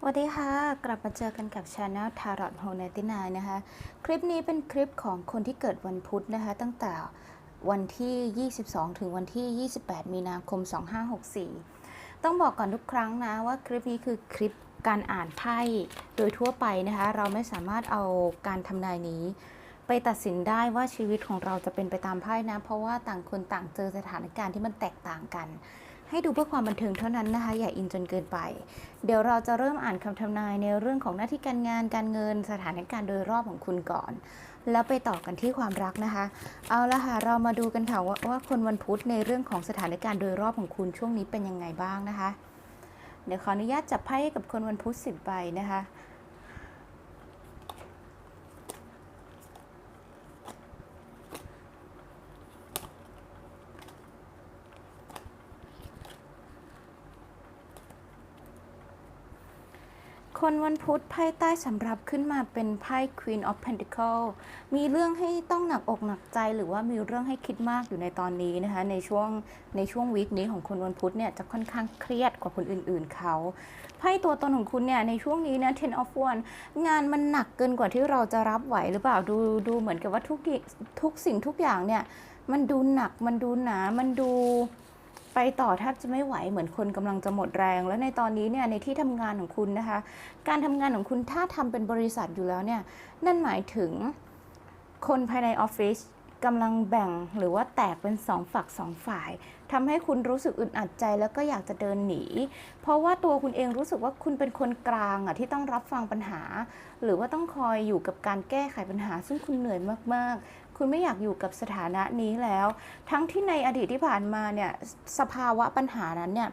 สวัสดีค่ะ กลับมาเจอกันกับช anel Tarot h o n e t i n a นะคะ คลิปนี้เป็นคลิปของคนที่เกิดวันพุธนะคะ ตั้งแต่วันที่ 22 ถึงวันที่ 28 มีนาคม 2564 ต้องบอกก่อนทุกครั้งนะว่าคลิปนี้คือคลิปการอ่านไพ่โดยทั่วไปนะคะ เราไม่สามารถเอาการทำนายนี้ ไปตัดสินได้ว่าชีวิตของเราจะเป็นไปตามไพ่นะ เพราะว่าต่างคนต่างเจอสถานการณ์ที่มันแตกต่างกัน ให้ดูเพื่อความบันเทิงเท่านั้นนะคะ อย่าอินจนเกินไป เดี๋ยวเราจะเริ่มอ่านคำทำนายในเรื่องของหน้าที่การงานการเงินสถานการณ์โดยรอบของคุณก่อน แล้วไปต่อกันที่ความรักนะคะ เอาละค่ะเรามาดูกันค่ะว่าว่าคนวันพุธในเรื่องของสถานการณ์โดยรอบของคุณช่วงนี้เป็นยังไงบ้างนะคะ เดี๋ยวขออนุญาตจับไพ่กับคนวันพุธสิบใบนะคะ คนวันพุธไพ่ใต้สำรับขึ้นมาเป็นไพ่ Queen of Pentacle มีเรื่องให้ต้องหนักอกหนักใจหรือว่ามีเรื่องให้คิดมากอยู่ในตอนนี้นะคะ ในช่วงในช่วงวีคนี้ของคนวันพุธเนี่ยจะค่อนข้างเครียดกว่าคนอื่นๆเขาไพ่ตัวตนของคุณเนี่ยในช่วงนี้นะ Ten of One งานมันหนักเกินกว่าที่เราจะรับไหวหรือเปล่าดูดูเหมือนกับว่าทุกทุกสิ่งทุกอย่างเนี่ยมันดูหนักมันดูหนามันดู ไปต่อแทบจะไม่ไหวเหมือนคนกำลังจะหมดแรง แล้วในตอนนี้เนี่ยในที่ทำงานของคุณนะคะ การทำงานของคุณถ้าทำเป็นบริษัทอยู่แล้วเนี่ยนั่นหมายถึงคนภายในออฟฟิศกำลังแบ่งหรือว่าแตกเป็นสองฝักสองฝ่ายทำให้คุณรู้สึกอึดอัดใจแล้วก็อยากจะเดินหนี เพราะว่าตัวคุณเองรู้สึกว่าคุณเป็นคนกลางอะที่ต้องรับฟังปัญหา หรือว่าต้องคอยอยู่กับการแก้ไขปัญหา ซึ่งคุณเหนื่อยมากๆ คุณไม่อยากอยู่กับสถานะนี้แล้ว ทั้งที่ในอดีตที่ผ่านมาเนี่ยสภาวะปัญหานั้นเนี่ย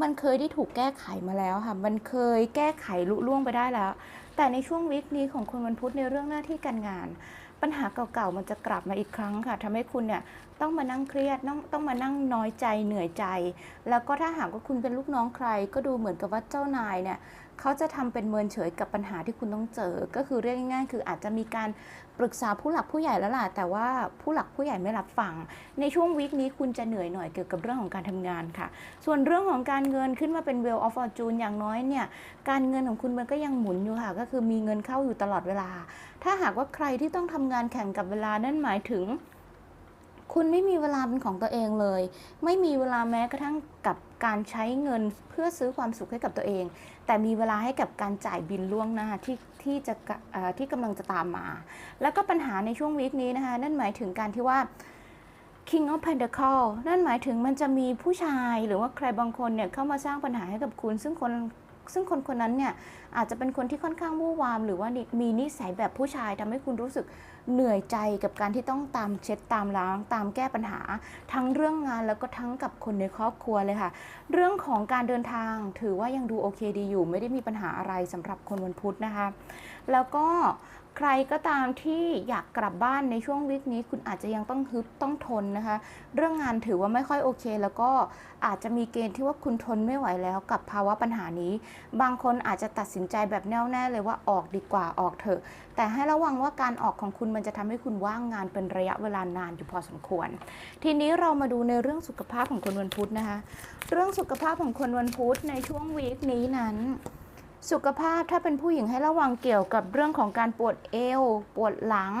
มันเคยได้ถูกแก้ไขมาแล้วค่ะ มันเคยแก้ไขลุล่วงไปได้แล้ว แต่ในช่วงวิกนี้ของคนวันพุธในเรื่องหน้าที่การงาน ปัญหาเก่าๆ มันจะกลับมาอีกครั้งค่ะทำให้คุณเนี่ยต้องมานั่งเครียดต้องต้องมานั่งน้อยใจเหนื่อยใจ แล้วก็ถ้าหากว่าคุณเป็นลูกน้องใคร ก็ดูเหมือนกับว่าเจ้านายเนี่ย เขาจะทำเป็นเมินเฉยกับปัญหาที่คุณต้องเจอ ก็คือเรียกง่ายๆ คืออาจจะมีการปรึกษาผู้หลักผู้ใหญ่แล้วล่ะ แต่ว่าผู้หลักผู้ใหญ่ไม่รับฟัง ในช่วงวีคนี้คุณจะเหนื่อยหน่อยเกี่ยวกับเรื่องของการทำงานค่ะ ส่วนเรื่องของการเงินขึ้นมาเป็น Wheel of Fortune อย่างน้อยเนี่ย การเงินของคุณมันก็ยังหมุนอยู่ค่ะ ก็คือมีเงินเข้าอยู่ตลอดเวลา ถ้าหากว่าใครที่ต้องทำงานแข่งกับเวลานั่นหมายถึง คุณไม่มีเวลาเป็นของตัวเองเลย ไม่มีเวลาแม้กระทั่งกับ การใช้เงินเพื่อซื้อความสุขให้กับตัวเอง แต่มีเวลาให้กับการจ่ายบินล่วงหน้าที่ที่จะะที่กำลังจะตามมา แล้วก็ปัญหาในช่วงวีคนี้นะคะ นั่นหมายถึงการที่ว่า King of Pentacle นั่นหมายถึงมันจะมีผู้ชายหรือว่าใครบางคนเนี่ยเข้ามาสร้างปัญหาให้กับคุณ ซึ่งคนซึ่งคนคนนั้นเนี่ยอาจจะเป็นคนที่ค่อนข้างวู่วาม หรือว่ามีนิสัยแบบผู้ชายทำให้คุณรู้สึกเหนื่อยใจกับการที่ต้องตามเช็ดตามล้าง ตามแก้ปัญหา ทั้งเรื่องงานแล้วก็ทั้งกับคนในครอบครัวเลยค่ะ เรื่องของการเดินทางถือว่ายังดูโอเคดีอยู่ ไม่ได้มีปัญหาอะไรสำหรับคนวันพุธนะคะ แล้วก็ใครก็ตามที่อยากกลับบ้านในช่วงวิกนี้ คุณอาจจะยังต้องฮึบต้องทนนะคะ เรื่องงานถือว่าไม่ค่อยโอเค แล้วก็อาจจะมีเกณฑ์ที่ว่าคุณทนไม่ไหวแล้วกับภาวะปัญหานี้ บางคนอาจจะตัดสินใจแบบแน่วแน่เลยว่าออกดีกว่าออกเถอะ แต่ให้ระวังว่าการออกของคุณมันจะทำให้คุณว่างงานเป็นระยะเวลานานอยู่พอสมควร ทีนี้เรามาดูในเรื่องสุขภาพของคนวันพุธนะคะ เรื่องสุขภาพของคนวันพุธในช่วงวีคนี้นั้น สุขภาพถ้าเป็นผู้หญิงให้ระวังเกี่ยวกับเรื่องของการปวดเอว ปวดหลัง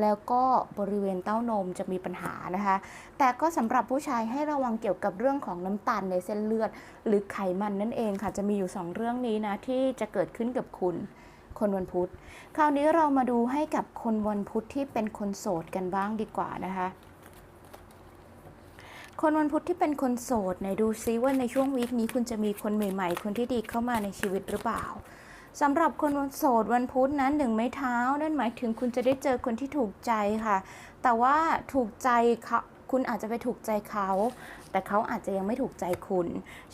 แล้วก็บริเวณเต้านมจะมีปัญหานะคะ แต่ก็สำหรับผู้ชายให้ระวังเกี่ยวกับเรื่องของน้ำตาลในเส้นเลือด หรือไขมันนั่นเองค่ะจะมีอยู่ 2 เรื่องนี้นะที่จะเกิดขึ้นกับคุณ คนวันพุธ คราวนี้เรามาดูให้กับคนวันพุธที่เป็นคนโสดกันบ้างดีกว่านะคะ คนวันพุธที่เป็นคนโสดไหนดูซิว่าในช่วงวีคนี้คุณจะมีคนใหม่ ๆ คนที่ดีเข้ามาในชีวิตหรือเปล่าสำหรับคนวันโสดวันพุธนั้นหนึ่งไม้เท้า นั่นหมายถึงคุณจะได้เจอคนที่ถูกใจค่ะ แต่ว่าถูกใจเขา คุณอาจจะไปถูกใจเขา แต่เขาอาจจะยังไม่ถูกใจคุณ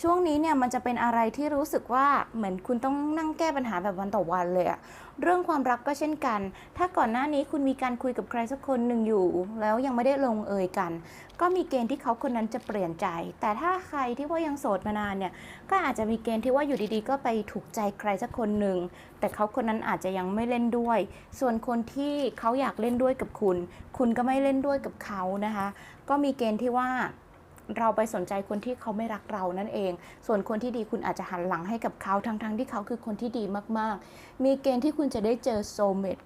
ช่วงนี้เนี่ยมันจะเป็นอะไรที่รู้สึกว่าเหมือนคุณต้องนั่งแก้ปัญหาแบบวันต่อวันเลยอะ เรื่องความรักก็เช่นกัน ถ้าก่อนหน้านี้คุณมีการคุยกับใครสักคนหนึ่งอยู่ แล้วยังไม่ได้ลงเอยกัน ก็มีเกณฑ์ที่เขาคนนั้นจะเปลี่ยนใจ แต่ถ้าใครที่ว่ายังโสดมานานเนี่ยก็อาจจะมีเกณฑ์ที่ว่าอยู่ดีๆ ก็ไปถูกใจใครสักคนหนึ่งแต่เขาคนนั้นอาจจะยังไม่เล่นด้วย ส่วนคนที่เขาอยากเล่นด้วยกับคุณ คุณก็ไม่เล่นด้วยกับเขานะคะ ก็มีเกณฑ์ที่ว่า เราไปสนใจคนที่เขาไม่รักเรานั่นเอง ส่วนคนที่ดีคุณอาจจะหันหลังให้กับเขาทั้งๆที่เขาคือคนที่ดีมากๆ มีเกณฑ์ที่คุณจะได้เจอโซเมต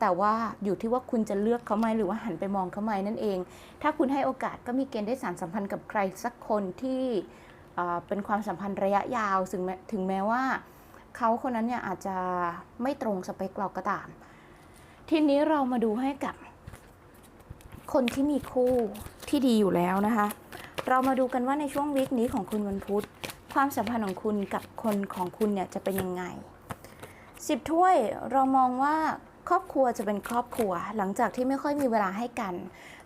แต่ว่าอยู่ที่ว่าคุณจะเลือกเขาไหมหรือว่าหันไปมองเขาไหมนั่นเอง ถ้าคุณให้โอกาสก็มีเกณฑ์ได้สารสัมพันธ์กับใครสักคนที่เอ่อเป็นความสัมพันธ์ระยะยาวถึงแม้ถึงแม้ว่าเขาคนนั้นเนี่ยอาจจะไม่ตรงสเปคเราก็ตาม ทีนี้เรามาดูให้กับคนที่มีคู่ที่ดีอยู่แล้วนะคะ เรามาดูกันว่าในช่วงวีคนี้ของคุณวันพุธ ความสัมพันธ์ของคุณกับคนของคุณเนี่ยจะเป็นยังไงสิบถ้วยเรามองว่าครอบครัวจะเป็นครอบครัว หลังจากที่ไม่ค่อยมีเวลาให้กัน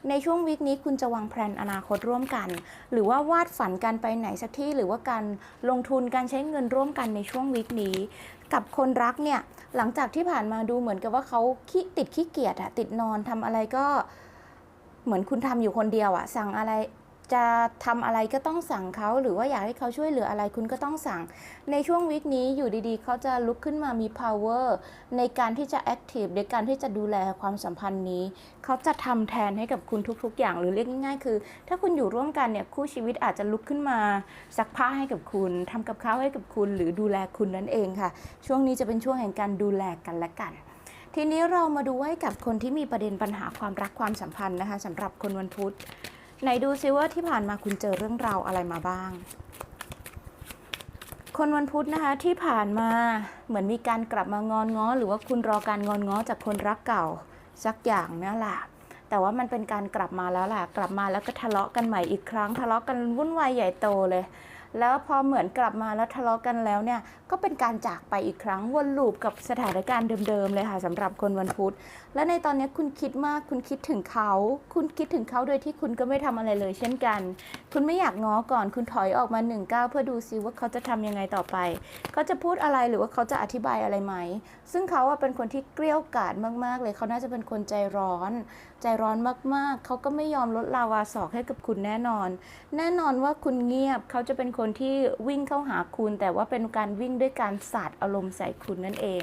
ในช่วงวีคนี้คุณจะวางแผนอนาคตร่วมกัน หรือว่าวาดฝันกันไปไหนสักที่ หรือว่าการลงทุนการใช้เงินร่วมกันในช่วงวีคนี้ กับคนรักเนี่ยหลังจากที่ผ่านมาดูเหมือนกับว่าเขาขี้ติดขี้เกียจอะติดนอนทำอะไรก็เหมือนคุณทำอยู่คนเดียวอะสั่งอะไร จะทำอะไรก็ต้องสั่งเขาหรือว่าอยากให้เขาช่วยเหลืออะไรคุณก็ต้องสั่ง ในช่วงวิกนี้อยู่ดีๆ เขาจะลุกขึ้นมามี power ในการที่จะ active ในการที่จะดูแลความสัมพันธ์นี้ เขาจะทำแทนให้กับคุณทุกๆ อย่างหรือเรียกง่ายๆ คือ ถ้าคุณอยู่ร่วมกันเนี่ยคู่ชีวิตอาจจะลุกขึ้นมาซักผ้าให้กับคุณทำกับข้าวให้กับคุณ หรือดูแลคุณนั่นเองค่ะ ช่วงนี้จะเป็นช่วงแห่งการดูแลกันและกันทีนี้เรามาดูให้กับคนที่มีประเด็นปัญหาความรักความสัมพันธ์นะคะสำหรับคนวันพุธ ไหนดูซิว่าที่ผ่านมาคุณเจอเรื่องราวอะไรมาบ้าง คนวันพุธนะคะที่ผ่านมาเหมือนมีการกลับมางอนง้อ หรือว่าคุณรอการงอนง้อจากคนรักเก่าสักอย่างเนี่ยแหละแต่ว่ามันเป็นการกลับมาแล้วแหละกลับมาแล้วก็ทะเลาะกันใหม่อีกครั้ง ทะเลาะกันวุ่นวายใหญ่โตเลย แล้วพอเหมือนกลับมาแล้วทะเลาะกันแล้วเนี่ยก็เป็นการจากไปอีกครั้งวนลูปกับสถานการณ์เดิมๆเลยค่ะสำหรับคนวันพุธและในตอนนี้คุณคิดมากคุณคิดถึงเขา คุณคิดถึงเขาโดยที่คุณก็ไม่ทำอะไรเลยเช่นกัน คุณไม่อยากง้อก่อนคุณถอยออกมาหนึ่งก้าวเพื่อดูซิว่าเขาจะทำยังไงต่อไป เขาจะพูดอะไรหรือว่าเขาจะอธิบายอะไรไหม ซึ่งเขาอะเป็นคนที่เกลี้ยกล่อมมาก ๆ เลยเขาน่าจะเป็นคนใจร้อน ใจร้อนมากๆ เขาก็ไม่ยอมลดลาวาศอกให้กับคุณแน่นอน แน่นอนว่าคุณเงียบเขาจะเป็นคนคนที่วิ่งเข้าหาคุณ แต่ว่าเป็นการวิ่งด้วยการสาดอารมณ์ใส่คุณนั่นเอง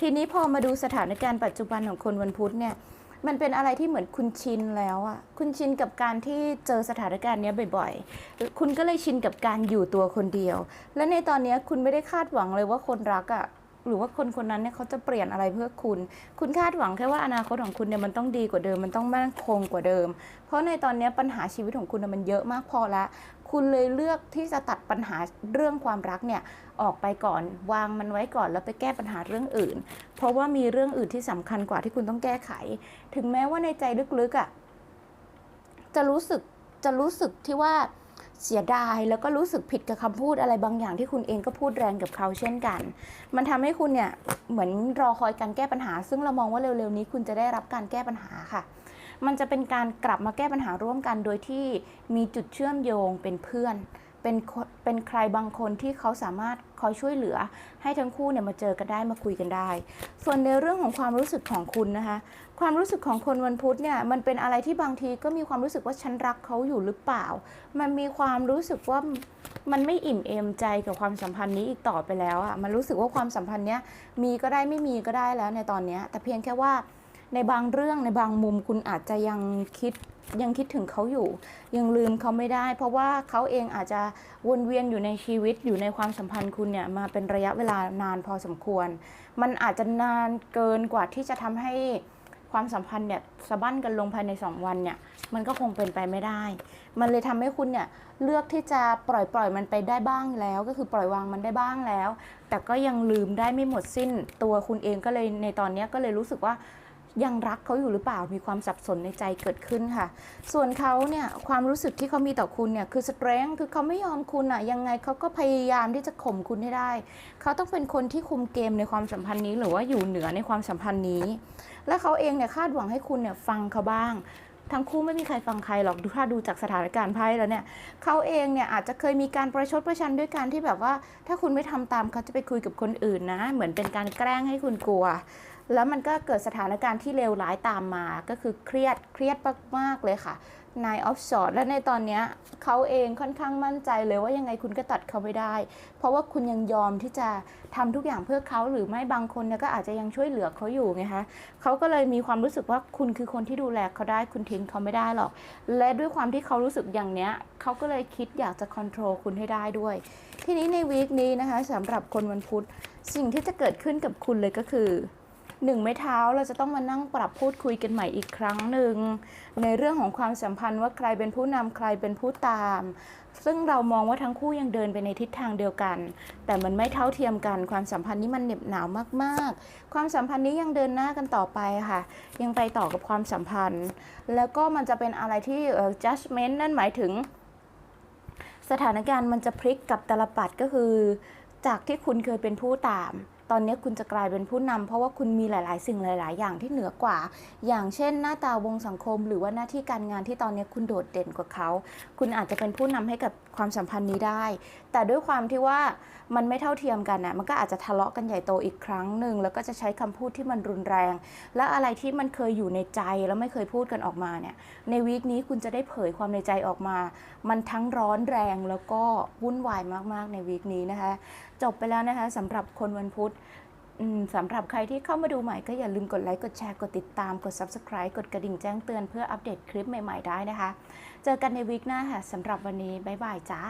ทีนี้พอมาดูสถานการณ์ปัจจุบันของคนวันพุธเนี่ยมันเป็นอะไรที่เหมือนคุณชินแล้วอะคุณชินกับการที่เจอสถานการณ์เนี้ยบ่อยๆ คุณก็เลยชินกับการอยู่ตัวคนเดียว และในตอนนี้คุณไม่ได้คาดหวังเลยว่าคนรักอะหรือว่าคนคนนั้นเนี่ยเขาจะเปลี่ยนอะไรเพื่อคุณ คุณคาดหวังแค่ว่าอนาคตของคุณเนี่ยมันต้องดีกว่าเดิม มันต้องมั่นคงกว่าเดิม เพราะในตอนนี้ปัญหาชีวิตของคุณน่ะมันเยอะมากพอละ คุณเลยเลือกที่จะตัดปัญหาเรื่องความรักเนี่ยออกไปก่อน วางมันไว้ก่อนแล้วไปแก้ปัญหาเรื่องอื่น เพราะว่ามีเรื่องอื่นที่สำคัญกว่าที่คุณต้องแก้ไข ถึงแม้ว่าในใจลึกๆอะ่ะจะรู้สึกจะรู้สึกที่ว่าเสียดายแล้วก็รู้สึกผิดกับคำพูดอะไรบางอย่างที่คุณเองก็พูดแรงกับเขาเช่นกัน มันทำให้คุณเนี่ยเหมือนรอคอยการแก้ปัญหา ซึ่งเรามองว่าเร็วๆนี้คุณจะได้รับการแก้ปัญหาค่ะ มันจะเป็นการกลับมาแก้ปัญหาร่วมกันโดยที่มีจุดเชื่อมโยงเป็นเพื่อน เป็นคนเป็นใครบางคนที่เขาสามารถคอยช่วยเหลือ ให้ทั้งคู่เนี่ยมาเจอกันได้มาคุยกันได้ ส่วนในเรื่องของความรู้สึกของคุณนะคะ ความรู้สึกของคนวันพุธเนี่ยมันเป็นอะไรที่บางทีก็มีความรู้สึกว่าฉันรักเขาอยู่หรือเปล่า มันมีความรู้สึกว่ามันไม่อิ่มเอมใจกับความสัมพันธ์นี้อีกต่อไปแล้วอะมันรู้สึกว่าความสัมพันธ์เนี้ยมีก็ได้ไม่มีก็ได้แล้วในตอนเนี้ยแต่เพียงแค่ว่า ในบางเรื่องในบางมุมคุณอาจจะยังคิดยังคิดถึงเขาอยู่ ยังลืมเขาไม่ได้ เพราะว่าเขาเองอาจจะวนเวียนอยู่ในชีวิตอยู่ในความสัมพันธ์คุณเนี่ยมาเป็นระยะเวลานานพอสมควร มันอาจจะนานเกินกว่าที่จะทำให้ความสัมพันธ์เนี่ยสะบั้นกันลงภายใน 2 วันเนี่ยมันก็คงเป็นไปไม่ได้ มันเลยทำให้คุณเนี่ยเลือกที่จะปล่อยปล่อยมันไปได้บ้างแล้ว ก็คือปล่อยวางมันได้บ้างแล้ว แต่ก็ยังลืมได้ไม่หมดสิ้นตัวคุณเองก็เลยในตอนนี้ก็เลยรู้สึกว่า ยังรักเขาอยู่หรือเปล่ามีความสับสนในใจเกิดขึ้นค่ะ ส่วนเขาเนี่ยความรู้สึกที่เขามีต่อคุณเนี่ยคือสเตรนท์คือเขาไม่ยอมคุณอะยังไงเขาก็พยายามที่จะข่มคุณให้ได้ เขาต้องเป็นคนที่คุมเกมในความสัมพันธ์นี้ หรือว่าอยู่เหนือในความสัมพันธ์นี้ และเขาเองเนี่ยคาดหวังให้คุณเนี่ยฟังเขาบ้าง ทั้งคู่ไม่มีใครฟังใครหรอกดูถ้าดูจากสถานการณ์ไพ่แล้วเนี่ยเขาเองเนี่ยอาจจะเคยมีการประชดประชันด้วยการที่แบบว่า ถ้าคุณไม่ทำตามเขาจะไปคุยกับคนอื่นนะ เหมือนเป็นการแกล้งให้คุณกลัว แล้วมันก็เกิดสถานการณ์ที่เลวร้ายตามมา ก็คือเครียดเครียดมากๆเลยค่ะ Nine of Swords และในตอนนี้เขาเองค่อนข้างมั่นใจเลยว่ายังไงคุณก็ตัดเขาไม่ได้ เพราะว่าคุณยังยอมที่จะทำทุกอย่างเพื่อเขาหรือไม่บางคนเนี่ยก็อาจจะยังช่วยเหลือเขาอยู่ไงคะเขาก็เลยมีความรู้สึกว่าคุณคือคนที่ดูแลเขาได้คุณทิ้งเขาไม่ได้หรอก และด้วยความที่เขารู้สึกอย่างเนี้ยเขาก็เลยคิดอยากจะค o n t r o l คุณให้ได้ด้วย ทีนี้ในวีคนี้นะคะสำหรับคนวันพุธสิ่งที่จะเกิดขึ้นกับคุณเลยก็คือ หนึ่งไม้เท้าเราจะต้องมานั่งปรับพูดคุยกันใหม่อีกครั้งหนึ่งในเรื่องของความสัมพันธ์ว่าใครเป็นผู้นำใครเป็นผู้ตาม ซึ่งเรามองว่าทั้งคู่ยังเดินไปในทิศทางเดียวกัน แต่มันไม่เท่าเทียมกัน ความสัมพันธ์นี้มันเหน็บหนาวมาก ๆ ความสัมพันธ์นี้ยังเดินหน้ากันต่อไปค่ะ ยังไปต่อกับความสัมพันธ์ แล้วก็มันจะเป็นอะไรที่เอ่อ judgment นั่นหมายถึง สถานการณ์มันจะพลิกกับตลปัดก็คือ จากที่คุณเคยเป็นผู้ตาม ตอนนี้คุณจะกลายเป็นผู้นำเพราะว่าคุณมีหลาย ๆ สิ่งหลาย ๆ อย่างที่เหนือกว่า อย่างเช่น หน้าตาวงสังคม หรือว่าหน้าที่การงานที่ตอนนี้คุณโดดเด่นกว่าเขา คุณอาจจะเป็นผู้นำให้กับ ความสัมพันธ์นี้ได้ แต่ด้วยความที่ว่ามันไม่เท่าเทียมกันนะมันก็อาจจะทะเลาะกันใหญ่โตอีกครั้งหนึ่งแล้วก็จะใช้คำพูดที่มันรุนแรง และอะไรที่มันเคยอยู่ในใจแล้วไม่เคยพูดกันออกมาเนี่ย ในวีคนี้คุณจะได้เผยความในใจออกมา มันทั้งร้อนแรงแล้วก็วุ่นวายมากๆในวีคนี้นะคะ จบไปแล้วนะคะสำหรับคนวันพุธ สำหรับใครที่เข้ามาดูใหม่ก็อย่าลืมกดไลค์ กดแชร์ กดติดตาม กด Subscribe กดกระดิ่งแจ้งเตือนเพื่ออัปเดตคลิปใหม่ ๆ ได้นะคะ เจอกันในวีคหน้าค่ะสำหรับวันนี้ บ๊ายบายจ้า